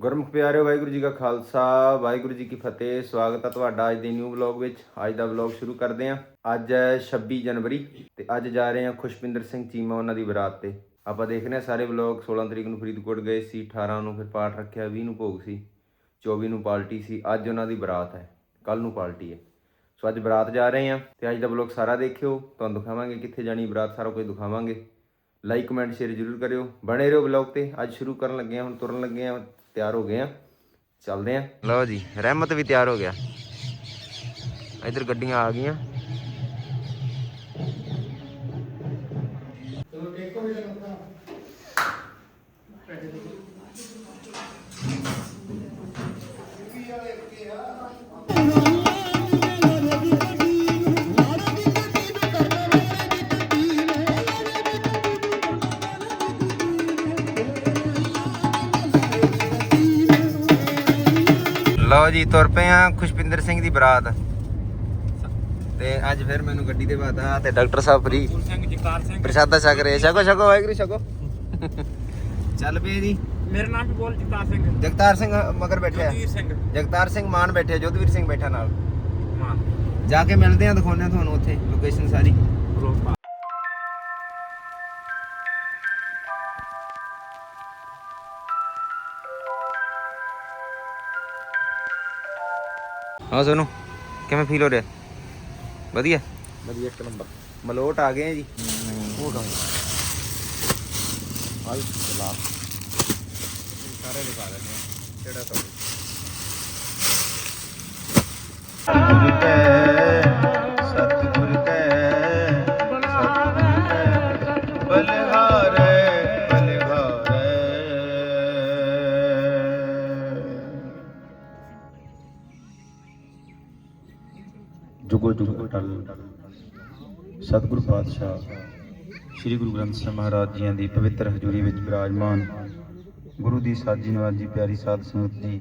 ਗੁਰਮੁਖ ਪਿਆਰਿਓ, ਵਾਹਿਗੁਰੂ ਜੀ ਕਾ ਖਾਲਸਾ, ਵਾਹਿਗੁਰੂ ਜੀ ਕੀ ਫਤਿਹ। ਸਵਾਗਤ ਹੈ ਤੁਹਾਡਾ ਅੱਜ ਦੇ ਨਿਊ ਵਲੌਗ ਵਿੱਚ। ਅੱਜ ਦਾ ਵਲੌਗ ਸ਼ੁਰੂ ਕਰਦੇ ਹਾਂ। ਅੱਜ ਹੈ 26 ਜਨਵਰੀ ਤੇ ਅੱਜ ਜਾ ਰਹੇ ਹਾਂ ਖੁਸ਼ਪਿੰਦਰ ਸਿੰਘ ਚੀਮਾ ਉਹਨਾਂ ਦੀ ਬਰਾਤ ਤੇ। ਆਪਾਂ ਦੇਖਨੇ ਆ ਸਾਰੇ ਵਲੌਗ 16 ਤਰੀਕ ਨੂੰ ਫਰੀਦਕੋਟ ਗਏ ਸੀ 18 ਨੂੰ ਫਿਰ ਪਾਠ ਰੱਖਿਆ 20 ਨੂੰ ਭੋਗ ਸੀ 24 ਨੂੰ ਪਾਰਟੀ ਸੀ। ਅੱਜ ਉਹਨਾਂ ਦੀ ਬਰਾਤ ਹੈ। ਕੱਲ ਨੂੰ ਪਾਰਟੀ ਹੈ। ਸੋ ਅੱਜ ਬਰਾਤ ਜਾ ਰਹੇ ਹਾਂ ਤੇ ਅੱਜ ਦਾ ਵਲੌਗ ਸਾਰਾ ਦੇਖਿਓ। ਤੁਹਾਨੂੰ ਦਿਖਾਵਾਂਗੇ ਕਿੱਥੇ ਜਾਣੀ ਬਰਾਤ, ਸਾਰਾ ਕੁਝ ਦਿਖਾਵਾਂਗੇ। ਲਾਈਕ, ਕਮੈਂਟ, ਸ਼ੇਅਰ ਜ਼ਰੂਰ ਕਰਿਓ। ਬਣੇ ਰਹੋ ਵਲੌਗ ਤੇ। ਅੱਜ ਸ਼ੁਰੂ ਕਰਨ ਲੱਗੇ ਹਾਂ, ਹੁਣ ਤੁਰਨ ਲੱਗੇ ਹਾਂ, ਤਿਆਰ ਹੋ ਗਏ ਹਾਂ। ਚੱਲਦੇ ਹਾਂ। ਲਓ ਜੀ, ਰਹਿਮਤ ਵੀ ਤਿਆਰ ਹੋ ਗਿਆ। ਇਧਰ ਗੱਡੀਆਂ ਆ ਗਈਆਂ। ਲਓ ਜੀ ਤੁਰ ਪਏ ਆ ਖੁਸ਼ਪਿੰਦਰ ਸਿੰਘ ਦੀ ਬਰਾਤ। ਤੇ ਅੱਜ ਫਿਰ ਮੈਨੂੰ ਗੱਡੀ ਦੇ ਬਾਤਾ ਤੇ ਡਾਕਟਰ ਸਾਹਿਬ ਫਰੀ। ਸਿੰਘ ਜਗਤਾਰ ਸਿੰਘ। ਪ੍ਰਸ਼ਾਦਾ ਛਕ ਰਹੇ ਛਕੋ ਛਕੋ ਵਾਹਿਗੁਰੂ ਛਕੋ। ਚੱਲ ਪਏ ਜੀ। ਮੇਰਾ ਨਾਮ ਵੀ ਬੋਲ ਜਗਤਾਰ ਸਿੰਘ। ਜਗਤਾਰ ਸਿੰਘ ਮਗਰ ਬੈਠੇ ਸਿੰਘ। ਜਗਤਾਰ ਸਿੰਘ ਮਾਨ ਬੈਠੇ ਆ, ਜੋਧਵੀਰ ਸਿੰਘ ਬੈਠਾ ਨਾਲ। ਜਾ ਕੇ ਮਿਲਦੇ ਆ ਦਿਖਾਉਂਦੇ ਆ ਤੁਹਾਨੂੰ ਉੱਥੇ ਲੋਕੇਸ਼ਨ ਸਾਰੀ। ਹਾਂ ਸੋਨੂੰ ਕਿਵੇਂ ਫੀਲ ਹੋ ਰਿਹਾ? ਵਧੀਆ? ਵਧੀਆ ਇੱਕ ਨੰਬਰ। ਮਲੋਟ ਆ ਗਏ ਆ ਜੀ। ਉਹ ਕਹਾਂ ਆਈ ਚਲਾ। ਸਾਰੇ ਦਿਖਾ ਦਿੰਦੇ ਆ। ਕਿਹੜਾ ਸਭ ਜੁਗੋ ਜੁਗ ਅਟਲ ਸਤਿਗੁਰੂ ਪਾਤਸ਼ਾਹ, ਸ੍ਰੀ ਗੁਰੂ ਗ੍ਰੰਥ ਸਾਹਿਬ ਮਹਾਰਾਜ ਜੀਆਂ ਦੀ ਪਵਿੱਤਰ ਹਜ਼ੂਰੀ ਵਿੱਚ ਬਿਰਾਜਮਾਨ, ਗੁਰੂ ਦੀ ਸਾਜੀ ਨਵਾਜੀ ਪਿਆਰੀ ਸਾਧ ਸੰਗਤ ਜੀ,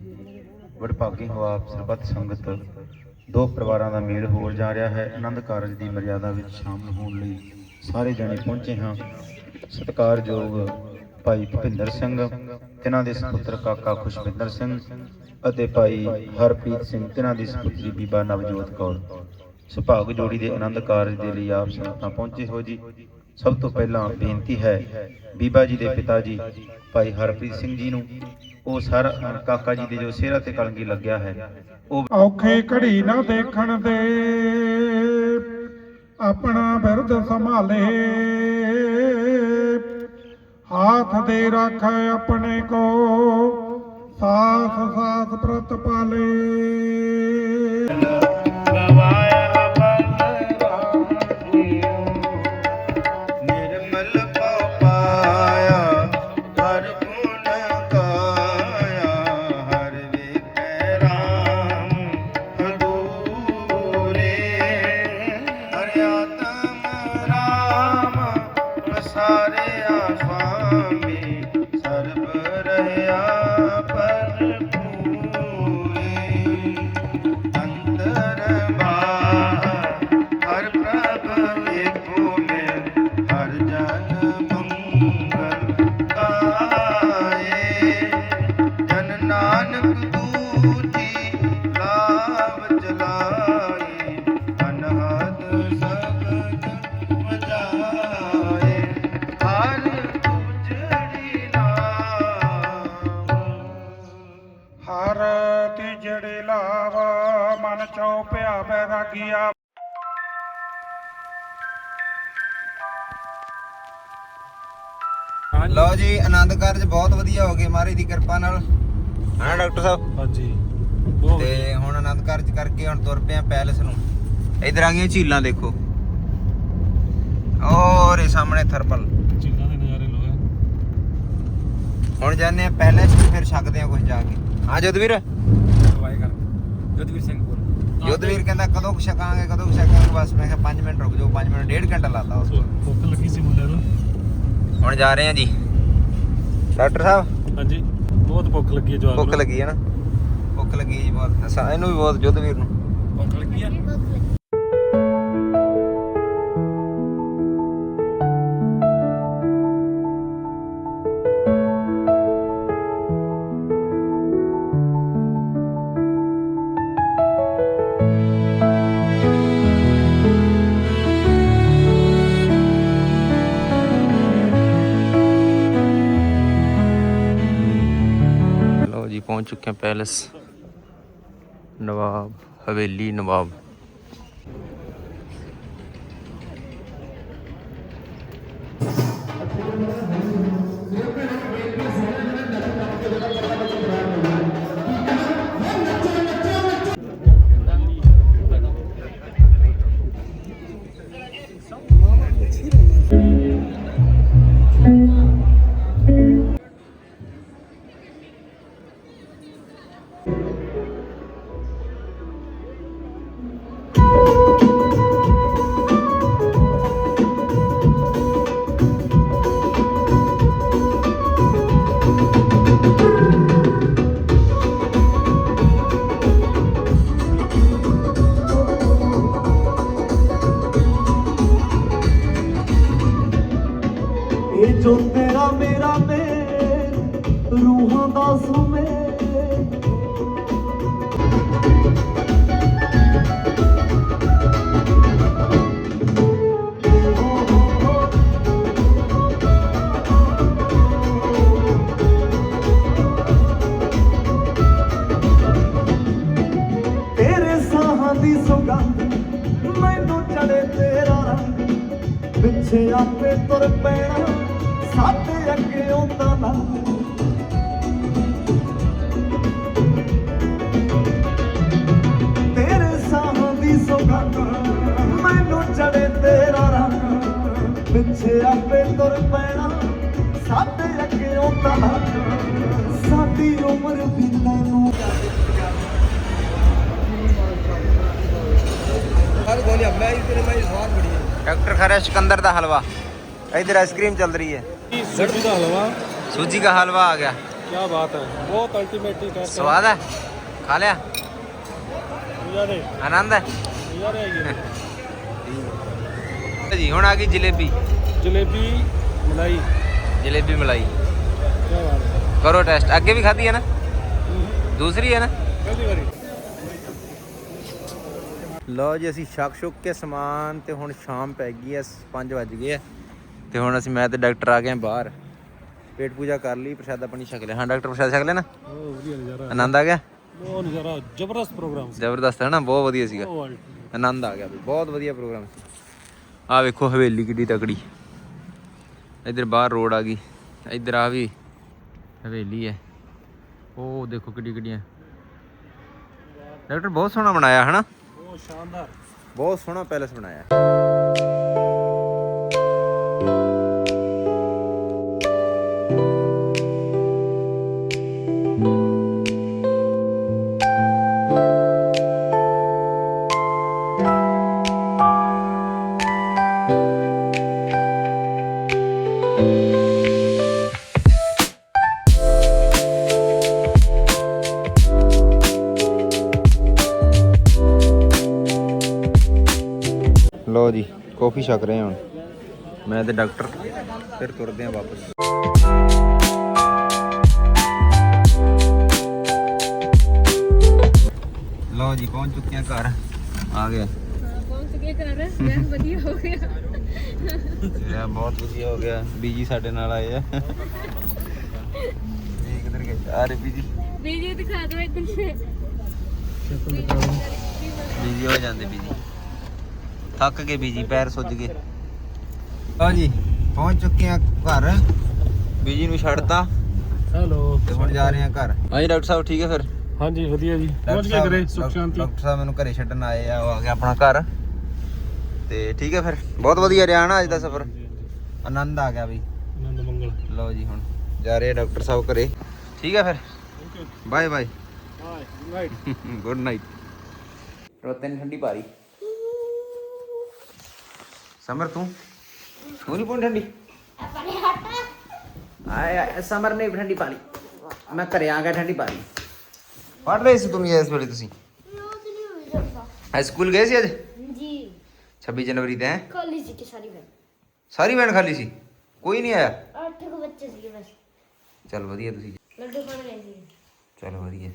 ਵਡਭਾਗੇ ਹੋ ਆਪ ਸਰਬੱਤ ਸੰਗਤ, ਦੋ ਪਰਿਵਾਰਾਂ ਦਾ ਮੇਲ ਹੋ ਜਾ ਰਿਹਾ ਹੈ। ਆਨੰਦ ਕਾਰਜ ਦੀ ਮਰਿਆਦਾ ਵਿੱਚ ਸ਼ਾਮਲ ਹੋਣ ਲਈ ਸਾਰੇ ਜਣੇ ਪਹੁੰਚੇ ਹਾਂ। ਸਤਿਕਾਰਯੋਗ ਭਾਈ ਭੁਪਿੰਦਰ ਸਿੰਘ, ਤਿਨਾਂ ਦੇ ਸੁਪੁੱਤਰ ਕਾਕਾ ਖੁਸ਼ਵਿੰਦਰ ਸਿੰਘ ਅਤੇ ਭਾਈ ਹਰਪ੍ਰੀਤ ਸਿੰਘ, ਤਿਨਾਂ ਦੀ ਸੁਪੁੱਤਰੀ ਬੀਬਾ ਨਵਜੋਤ ਕੌਰ। ਸੁਭਾਗ ਜੋੜੀ ਦੇ ਆਨੰਦ ਕਾਰਜ ਦੇ ਲਈ ਆਪ ਸੰਗਤਾਂ ਪਹੁੰਚੇ ਹੋ ਜੀ। ਸਭ ਤੋਂ ਪਹਿਲਾਂ ਬੇਨਤੀ ਹੈ, ਬੀਬਾ ਜੀ ਦੇ ਪਿਤਾ ਜੀ, ਭਾਈ ਹਰਪ੍ਰੀਤ ਸਿੰਘ ਜੀ ਨੂੰ, ਉਹ ਸਾਰਾ ਕਾਕਾ ਜੀ ਦੇ ਜੋ ਸਿਹਰਾ ਤੇ ਕਲਗੀ ਲੱਗਿਆ ਹੈ, ਉਹ ਔਖੇ ਘੜੀ ਨਾ ਦੇਖਣ ਦੇ, ਆਪਣਾ ਬਿਰਦ ਸੰਭਾਲੇ। ਹਾਥ ਦੇ ਰੱਖ ਆਪਣੇ ਕੋ ਸਾਥ ਸਾਥ ਪ੍ਰਤ ਪਾਲੇ ਬੈਰਾਗੀਆ ਲਓ ਜੀ ਆਨੰਦ ਕਾਰਜ ਬਹੁਤ ਵਧੀਆ ਹੋ ਗਏ ਮਹਾਰਾਜ ਦੀ ਕਿਰਪਾ ਨਾਲ। ਹਾਂ ਡਾਕਟਰ ਸਾਹਿਬ? ਹਾਂਜੀ। ਤੇ ਹੁਣ ਆਨੰਦ ਕਾਰਜ ਕਰਕੇ ਹੁਣ ਤੁਰ ਪਏ ਆ ਪੈਲਸ ਨੂੰ। ਇਧਰ ਆ ਗਈਆਂ ਝੀਲਾਂ ਦੇਖੋ। ਔਰ ਇਹ ਸਾਹਮਣੇ ਥਰਪਲ ਚੀਜ਼ਾਂ ਦੇ ਨਜ਼ਾਰੇ ਲੋਏ ਹੁਣ ਜਾਂਦੇ ਆ ਪੈਲਸ ਤੇ ਫਿਰ ਛਕਦੇ ਆ ਕੁਝ ਜਾ ਕੇ। ਹਾਂ ਜੋਧਵੀਰ ਹਵਾਈ ਕਰ ਜਗਵੀਰ ਸਿੰਘ ਬੋਲ ਜੋਧਵੀਰ ਕਹਿੰਦਾ ਕਦੋਂ ਕੁ ਛਕਾਂਗੇ ਕਦੋਂ ਕੁ ਛਕਾਂਗੇ? ਬਸ ਮੈਂ ਕਿਹਾ 5 ਮਿੰਟ ਰੁਕ ਜਾਓ 5 ਮਿੰਟ ਡੇਢ ਘੰਟਾ ਲਾਤਾ ਉਸ ਕੋਲ ਭੁੱਖ ਲੱਗੀ ਸੀ ਮੁੰਡੇ ਨੂੰ। ਹੁਣ ਜਾ ਰਹੇ ਆ ਜੀ। ਡਾਕਟਰ ਸਾਹਿਬ? ਹਾਂਜੀ। ਬਹੁਤ ਭੁੱਖ ਲੱਗੀ ਹੈ ਜਵਾਬ ਭੁੱਖ ਲੱਗੀ ਹੈ ਨਾ। ਭੁੱਖ ਲੱਗੀ ਜੀ ਬਹੁਤ। ਸਾ- ਇਹਨੂੰ ਵੀ ਬਹੁਤ ਜੋਧਵੀਰ ਨੂੰ। ਭੁੱਖ ਲੱਗੀ ਹੈ? ਪਹੁੰਚ ਚੁੱਕੇ ਹਾਂ ਪੈਲਸ ਨਵਾਬ ਹਵੇਲੀ ਨਵਾਬ। ਪਿੱਛੇ ਆਪੇ ਤੁਰ ਪੈਣਾ, ਸਾਡੇ ਅੱਗੇ ਆਉਂਦਾ ਨਾ। ਤੇਰੇ ਸਾਹ ਦੀ ਸੁਗੰਧ ਮੈਨੂੰ ਚੜੇ ਤੇਰਾ ਰੰਗ। ਪਿੱਛੇ ਆਪੇ ਤੁਰ ਪੈਣਾ, ਸਾਡੇ ਅੱਗੇ ਆਉਂਦਾ ਨਾ। ਸਾਡੀ ਉਮਰ ਵੀ ਤੈਨੂੰ ਹਰ ਗੋਲੀ ਮੈਂ ਇਸ ਤੇ ਮੈਂ ਇਸ ਬੜੀ ਡਾਕਟਰ ਖਰਾ ਸਿਕੰਦਰ ਦਾ ਹਲਵਾ। ਇਧਰ ਆਈਸਕ੍ਰੀਮ ਚੱਲ ਰਹੀ ਹੈ। ਸੂਜੀ ਦਾ ਹਲਵਾ। ਸੂਜੀ ਦਾ ਹਲਵਾ ਆ ਗਿਆ। ਕੀ ਬਾਤ ਹੈ। ਬਹੁਤ ਅਲਟੀਮੇਟ ਟੇਸਟ ਹੈ। ਸਵਾਦ ਹੈ? ਖਾ ਲਿਆ? ਆਨੰਦ ਹੈ? ਜੀ ਹੁਣ ਆ ਗਈ ਜਲੇਬੀ। ਜਲੇਬੀ ਮਲਾਈ। ਜਲੇਬੀ ਮਲਾਈ। ਕਰੋ ਟੈਸਟ। ਅੱਗੇ ਵੀ ਖਾਧੀ ਹੈ ਨਾ? ਦੂਸਰੀ ਹੈ ਨਾ? ਪਹਿਲੀ ਵਾਰੀ। ਲਓ ਜੀ ਅਸੀਂ ਸ਼ੱਕ ਸ਼ੁੱਕ ਕੇ ਸਮਾਨ ਤੇ ਹੁਣ ਸ਼ਾਮ ਪੈ ਗਈ ਐ 5 ਵਜ ਗਏ ਐ। ਤੇ ਹੁਣ ਅਸੀਂ ਮੈਂ ਤੇ ਡਾਕਟਰ ਆ ਗਏ ਬਾਹਰ। ਪੇਟ ਪੂਜਾ ਕਰ ਲਈ ਪ੍ਰਸ਼ਾਦਾ ਆਪਣੀ ਛਕ ਲਿਆ। ਹਾਂ ਡਾਕਟਰ ਪ੍ਰਸ਼ਾਦ ਛਕ ਲਿਆ ਨਾ? ਵਧੀਆ ਨਜ਼ਾਰਾ। ਆਨੰਦ ਆ ਗਿਆ? ਬਹੁਤ ਨਜ਼ਾਰਾ ਜ਼ਬਰਦਸਤ ਪ੍ਰੋਗਰਾਮ ਜ਼ਬਰਦਸਤ ਹੈ ਨਾ ਬਹੁਤ ਵਧੀਆ ਸੀਗਾ। ਆਨੰਦ ਆ ਗਿਆ ਬਹੁਤ ਵਧੀਆ ਪ੍ਰੋਗਰਾਮ ਸੀ। ਆ ਵੇਖੋ ਹਵੇਲੀ ਕਿੱਡੀ ਤਕੜੀ। ਇੱਧਰ ਬਾਹਰ ਰੋਡ ਆ ਗਈ। ਇੱਧਰ ਆ ਵੀ ਹਵੇਲੀ ਹੈ ਉਹ ਦੇਖੋ ਕਿੱਡੀ ਕਿੱਡੀਆਂ ਡਾਕਟਰ ਬਹੁਤ ਸੋਹਣਾ ਬਣਾਇਆ ਹੈ ਨਾ ਬਹੁਤ ਸ਼ਾਨਦਾਰ। ਬਹੁਤ ਸੋਹਣਾ ਪੈਲੇਸ ਬਣਾਇਆ। thank you ਕਾਫੀ ਛਕ ਰਹੇ ਹਾਂ ਹੁਣ। ਮੈਂ ਤੇ ਡਾਕਟਰ ਫਿਰ ਤੁਰਦੇ ਹਾਂ ਵਾਪਸ। ਲੋ ਜੀ ਪਹੁੰਚ ਚੁੱਕੇ ਹਾਂ ਘਰ। ਆ ਗਏ। ਪਹੁੰਚ ਗਏ ਘਰ। ਵਿਆਹ ਵਧੀਆ ਹੋ ਗਿਆ। ਇਹ ਬਹੁਤ ਵਧੀਆ ਹੋ ਗਿਆ। ਬੀਜੀ ਸਾਡੇ ਨਾਲ ਆਏ ਆ। ਇਹ ਕਿੱਧਰ ਗਏ। ਆ ਰਹੇ ਬੀਜੀ। ਵੀਡੀਓ ਦਿਖਾ ਦਿਓ ਇੱਧਰ ਸੇ। ਬੀਜੀ ਹੋ ਜਾਂਦੇ ਬੀਜੀ। ਥੱਕ ਕੇ ਬੀਜੀ ਪੈਰ ਸੁੱਜ ਗਏ। ਲਓ ਜੀ ਪਹੁੰਚ ਚੁੱਕੇ ਆ ਘਰ। ਬੀਜੀ ਨੂੰ ਛੱਡਤਾ। ਹੈਲੋ। ਤੇ ਹੁਣ ਜਾ ਰਹੇ ਆ ਘਰ। ਹਾਂਜੀ ਡਾਕਟਰ ਸਾਹਿਬ ਠੀਕ ਹੈ ਫਿਰ? ਹਾਂਜੀ ਵਧੀਆ ਜੀ। ਪਹੁੰਚ ਗਏ ਘਰੇ ਸੁਖ ਸ਼ਾਂਤੀ। ਡਾਕਟਰ ਸਾਹਿਬ ਮੈਨੂੰ ਘਰੇ ਛੱਡਣ ਆਏ ਆ ਉਹ ਆ ਗਿਆ ਆਪਣਾ ਘਰ। ਤੇ ਠੀਕ ਹੈ ਫਿਰ? ਬਹੁਤ ਵਧੀਆ ਰਿਹਾ ਨਾ ਅੱਜ ਦਾ ਸਫ਼ਰ। ਆਨੰਦ ਆ ਗਿਆ ਬਈ ਆਨੰਦ ਮੰਗਲ। ਲਓ ਜੀ ਹੁਣ ਜਾ ਰਹੇ ਆ ਡਾਕਟਰ ਸਾਹਿਬ ਘਰੇ। ਠੀਕ ਹੈ ਫਿਰ? Bye bye. Bye good night good night ਰੋਤੇ ਠੰਡੀ ਪਾਰੀ ਸਮਰ ਤੂੰ? ਤੂੰ ਨਹੀਂ ਪੋਣ ਠੰਡੀ ਆਏ ਆਏ ਸਮਰ ਨੇ ਵੀ ਠੰਡੀ ਪਾਲੀ ਮੈਂ ਘਰੇ ਆ ਗਿਆ ਠੰਡੀ ਪਾਲੀ ਪੜ ਰਹੇ ਸੀ ਤੁਮ ਇਸ ਵੇਲੇ ਤੁਸੀਂ? ਹਾਈ ਸਕੂਲ ਗਏ ਸੀ ਅੱਜ? ਜੀ। 26 ਜਨਵਰੀ ਤੇ ਹੈਂ? ਕਾਲਜ ਦੀ ਸਾਰੀ ਵੈਨ ਸਾਰੀ ਵੈਨ ਖਾਲੀ ਸੀ? ਕੋਈ ਨਹੀਂ ਆਇਆ? ਅੱਠ ਕੁ ਬੱਚੇ ਸੀਗੇ ਬਸ। ਚੱਲ ਵਧੀਆ ਤੁਸੀਂ। ਲੱਡੂ ਖਾਣ ਗਏ ਸੀ। ਚੱਲ ਵਧੀਆ।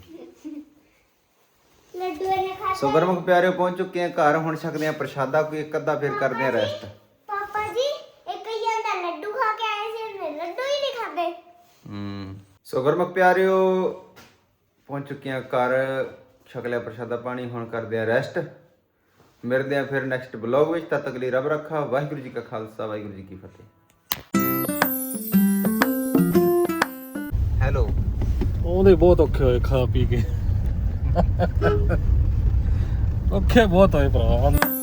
ਲੱਡੂ ਇਹਨੇ ਖਾ ਸੋ ਗਰਮਕ ਪਿਆਰਿਓ ਪਹੁੰਚ ਚੁੱਕੇ ਆ ਘਰ। ਹੁਣ ਛਕਦੇ ਆ ਪ੍ਰਸ਼ਾਦਾ ਕੋਈ ਇੱਕ ਅੱਧਾ ਫਿਰ ਕਰਦੇ ਆ ਰੈਸਟ ਪਾਪਾ ਜੀ ਇੱਕ ਹੀ ਆਂਦਾ ਲੱਡੂ ਖਾ ਕੇ ਆਏ ਸੀ ਉਹਨੇ ਲੱਡੂ ਹੀ ਨਹੀਂ ਖਾਦੇ ਹੂੰ। ਸੋ ਗਰਮਕ ਪਿਆਰਿਓ ਪਹੁੰਚ ਚੁੱਕੇ ਹਾਂ ਘਰ। ਛਕਲਿਆ ਪ੍ਰਸ਼ਾਦਾ ਪਾਣੀ ਹੁਣ ਕਰਦੇ ਆ ਰੈਸਟ ਮਿਲਦੇ ਆ ਫਿਰ ਨੈਕਸਟ ਬਲੌਗ ਵਿੱਚ। ਤਦ ਤੱਕ ਲਈ ਰੱਬ ਰੱਖਾ। ਵਾਹਿਗੁਰੂ ਜੀ ਕਾ ਖਾਲਸਾ ਵਾਹਿਗੁਰੂ ਜੀ ਕੀ ਫਤਿਹ। ਹੈਲੋ। ਉਹਦੇ ਬਹੁਤ ਔਖੇ ਹੋਏ ਖਾ ਪੀ ਕੇ। ਔਖੇ ਬਹੁਤ ਹੋਏ ਭਰਾ